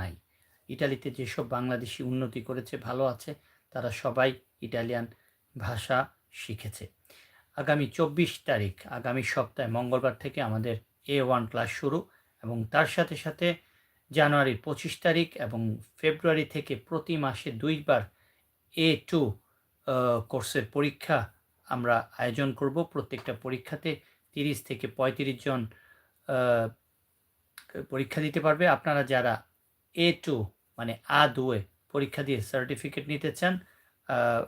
নাই। ইটালিতে যেসব বাংলাদেশি উন্নতি করেছে, ভালো আছে, তারা সবাই ইটালিয়ান ভাষা শিখেছে। আগামী চব্বিশ তারিখ, আগামী সপ্তাহে, মঙ্গলবার থেকে আমাদের এ ওয়ান ক্লাস শুরু এবং তার সাথে সাথে জানুয়ারির পঁচিশ তারিখ এবং ফেব্রুয়ারি থেকে প্রতি মাসে দুইবার এ টু কোর্সের পরীক্ষা আমরা আয়োজন করব। প্রত্যেকটা পরীক্ষাতে তিরিশ থেকে পঁয়ত্রিশ জন পরীক্ষা দিতে পারবে। আপনারা যারা এ টু মানে আ দুয়ে পরীক্ষা দিয়ে সার্টিফিকেট নিতে চান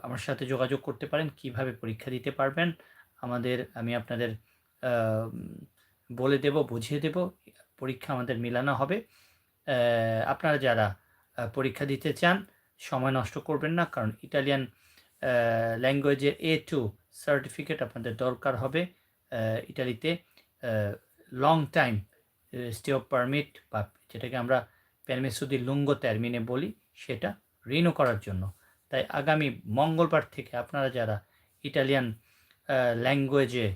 আমার সাথে যোগাযোগ করতে পারেন, কীভাবে পরীক্ষা দিতে পারবেন, আমাদের, আমি আপনাদের বলে দেব, বুঝিয়ে দেব, পরীক্ষা আমাদের মিলানো হবে। আপনারা যারা পরীক্ষা দিতে চান, সময় নষ্ট করবেন না, কারণ ইটালিয়ান ল্যাঙ্গুয়েজের এ টু সার্টিফিকেট আপনাদের দরকার হবে ইটালিতে long time stay of permit বা যেটাকে আমরা প্যারমেসুদি লুঙ্গো টার্মিনে বলি, সেটা রিনিউ করার জন্য। তাই আগামী মঙ্গলবার থেকে আপনারা যারা ইটালিয়ান ল্যাঙ্গুয়েজে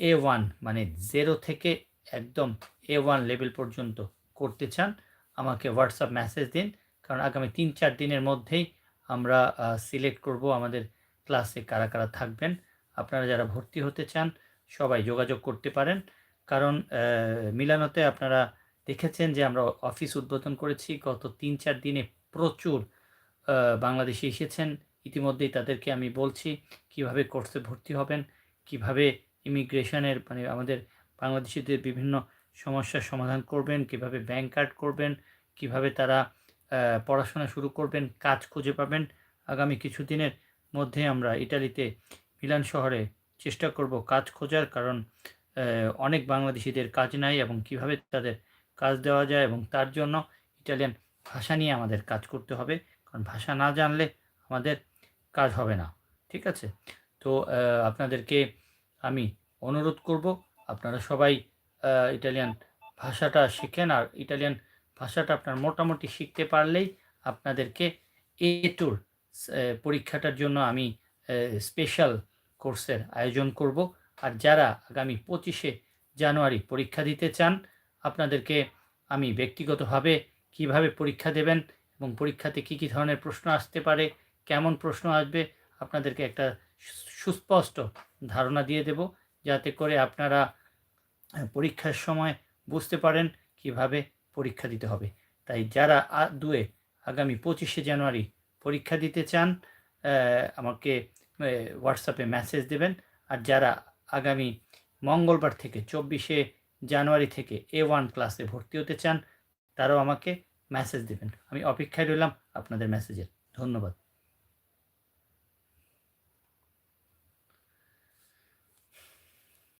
এ ওয়ান মানে জেরো থেকে একদম এ ওয়ান লেভেল পর্যন্ত করতে চান, আমাকে হোয়াটসঅ্যাপ মেসেজ দিন। কারণ আগামী তিন চার দিনের মধ্যেই আমরা সিলেক্ট করব আমাদের ক্লাসে কারা কারা থাকবেন। আপনারা যারা ভর্তি হতে চান, সবাই যোগাযোগ করতে পারেন। কারণ মিলানোতে আপনারা দেখেছেন যে আমরা অফিস উদ্বোধন করেছি, গত তিন চার দিনে প্রচুর বাংলাদেশি এসেছেন। ইতিমধ্যেই তাদেরকে আমি বলছি কীভাবে কোর্সে ভর্তি হবেন, কীভাবে ইমিগ্রেশনের মানে আমাদের বাংলাদেশিদের বিভিন্ন সমস্যার সমাধান করবেন, কীভাবে ব্যাংক কার্ড করবেন, কীভাবে তারা পড়াশোনা শুরু করবেন, কাজ খুঁজে পাবেন। আগামী কিছুদিনের মধ্যে আমরা ইটালিতে মিলান শহরে চেষ্টা করব কাজ খোঁজার, কারণ অনেক বাংলাদেশিদের কাজ নাই এবং কীভাবে তাদের কাজ দেওয়া যায় এবং তার জন্য ইটালিয়ান ভাষা নিয়ে আমাদের কাজ করতে হবে। কারণ ভাষা না জানলে আমাদের কাজ হবে না, ঠিক আছে? তো আপনাদেরকে আমি অনুরোধ করব, আপনারা সবাই ইটালিয়ান ভাষাটা শিখেন আর ইটালিয়ান ভাষাটা আপনার মোটামুটি শিখতে পারলেই আপনাদেরকে এ টুর পরীক্ষাটার জন্য আমি স্পেশাল কোর্সের আয়োজন করব। আর যারা আগামী পঁচিশে জানুয়ারি পরীক্ষা দিতে চান আপনাদেরকে আমি ব্যক্তিগতভাবে কীভাবে পরীক্ষা দেবেন এবং পরীক্ষাতে কী কী ধরনের প্রশ্ন আসতে পারে, কেমন প্রশ্ন আসবে, আপনাদেরকে একটা সুস্পষ্ট ধারণা দিয়ে দেব, যাতে করে আপনারা পরীক্ষার সময় বুঝতে পারেন কীভাবে পরীক্ষা দিতে হবে। তাই যারা দুয়ে আগামী পঁচিশে জানুয়ারি পরীক্ষা দিতে চান আমাকে হোয়াটসঅ্যাপে মেসেজ দেবেন। আর যারা আগামী মঙ্গলবার থেকে চব্বিশে জানুয়ারি থেকে এ ওয়ান ক্লাসে ভর্তি হতে চান, তারাও আমাকে মেসেজ দেবেন। আমি অপেক্ষায় রইলাম আপনাদের মেসেজের ধন্যবাদ।